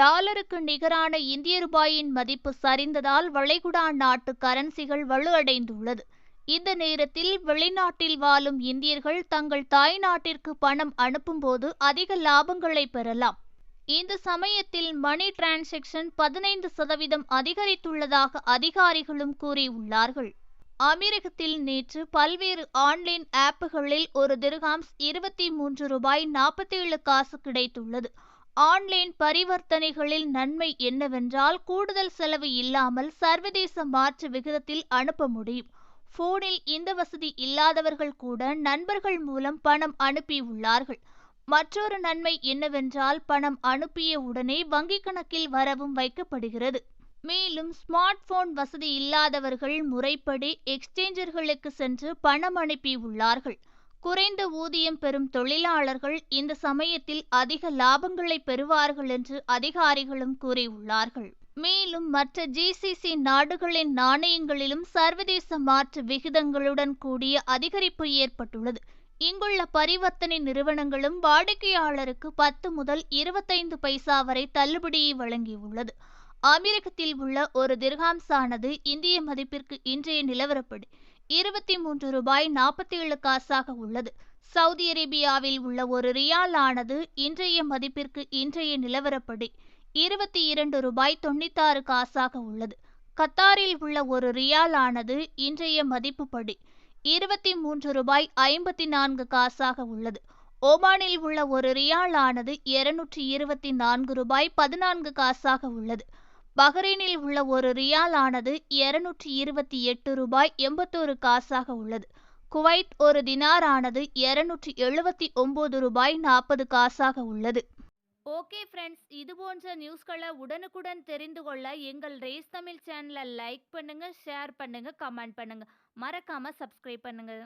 டாலருக்கு நிகரான இந்திய ரூபாயின் மதிப்பு சரிந்ததால் வளைகுடா நாட்டு கரன்சிகள் வலுவடைந்துள்ளது. இந்த நேரத்தில் வெளிநாட்டில் வாழும் இந்தியர்கள் தங்கள் தாய் நாட்டிற்கு பணம் அனுப்பும்போது அதிக லாபங்களை பெறலாம். இந்த சமயத்தில் மணி டிரான்சாக்ஷன் பதினைந்து சதவீதம் அதிகரித்துள்ளதாக அதிகாரிகளும் கூறியுள்ளார்கள். அமீரகத்தில் நேற்று பல்வேறு ஆன்லைன் ஆப்புகளில் ஒரு திர்ஹாம்ஸ் இருபத்தி மூன்று ரூபாய் நாற்பத்தி ஏழு காசு கிடைத்துள்ளது. ஆன்லைன் பரிவர்த்தனைகளில் நன்மை என்னவென்றால் கூடுதல் செலவு இல்லாமல் சர்வதேச மாற்று விகிதத்தில் அனுப்ப முடியும். போனில் இந்த வசதி இல்லாதவர்கள் கூட நண்பர்கள் மூலம் பணம் அனுப்பியுள்ளார்கள் மற்றொரு நன்மை என்னவென்றால் பணம் அனுப்பிய உடனே வங்கிக் கணக்கில் வரவும் வைக்கப்படுகிறது. மேலும் ஸ்மார்ட் போன் வசதி இல்லாதவர்கள் முறைப்படி எக்ஸ்சேஞ்சர்களுக்கு சென்று பணம் அனுப்பியுள்ளார்கள் குறைந்த ஊதியம் பெறும் தொழிலாளர்கள் இந்த சமயத்தில் அதிக லாபங்களை பெறுவார்கள் என்று அதிகாரிகளும் கூறியுள்ளார்கள். மேலும் மற்ற ஜிசிசி நாடுகளின் நாணயங்களிலும் சர்வதேச மாற்று விகிதங்களுடன் கூடிய அதிகரிப்பு ஏற்பட்டுள்ளது. இங்குள்ள பரிவர்த்தனை நிறுவனங்களும் வாடிக்கையாளருக்கு பத்து முதல் இருபத்தைந்து பைசா வரை தள்ளுபடியை வழங்கியுள்ளது. அமெரிக்கத்தில் உள்ள ஒரு திர்காம்ஸானது இந்திய மதிப்பிற்கு இன்றைய நிலவரப்படி இருபத்தி மூன்று ரூபாய் நாற்பத்தி ஏழு காசாக உள்ளது. சவுதி அரேபியாவில் உள்ள ஒரு ரியால் ஆனது இன்றைய மதிப்பிற்கு இன்றைய நிலவரப்படி இருபத்தி இரண்டு ரூபாய் தொண்ணூத்தாறு காசாக உள்ளது. கத்தாரில் உள்ள ஒரு ரியால் ஆனது இன்றைய மதிப்புப்படி இருபத்தி மூன்று ரூபாய் ஐம்பத்தி நான்கு காசாக உள்ளது. ஓமானில் உள்ள ஒரு ரியால் ஆனது இருநூற்றி இருபத்தி நான்கு ரூபாய் பதினான்கு காசாக உள்ளது. பஹ்ரைனில் உள்ள ஒரு ரியால் ஆனது இருநூற்றி இருபத்தி எட்டு ரூபாய் எண்பத்தோரு காசாக உள்ளது. குவைத் ஒரு தினார் ஆனது இருநூற்றி எழுபத்தி ஒன்பது ரூபாய் நாற்பது காசாக உள்ளது. ஓகே ஃப்ரெண்ட்ஸ் இது போன்ற நியூஸ்களை உடனுக்குடன் தெரிந்து கொள்ள எங்கள் ரேஸ் தமிழ் சேனலை லைக் பண்ணுங்கள் ஷேர் பண்ணுங்கள் கமெண்ட் பண்ணுங்கள் மறக்காமல் சப்ஸ்கிரைப் பண்ணுங்கள்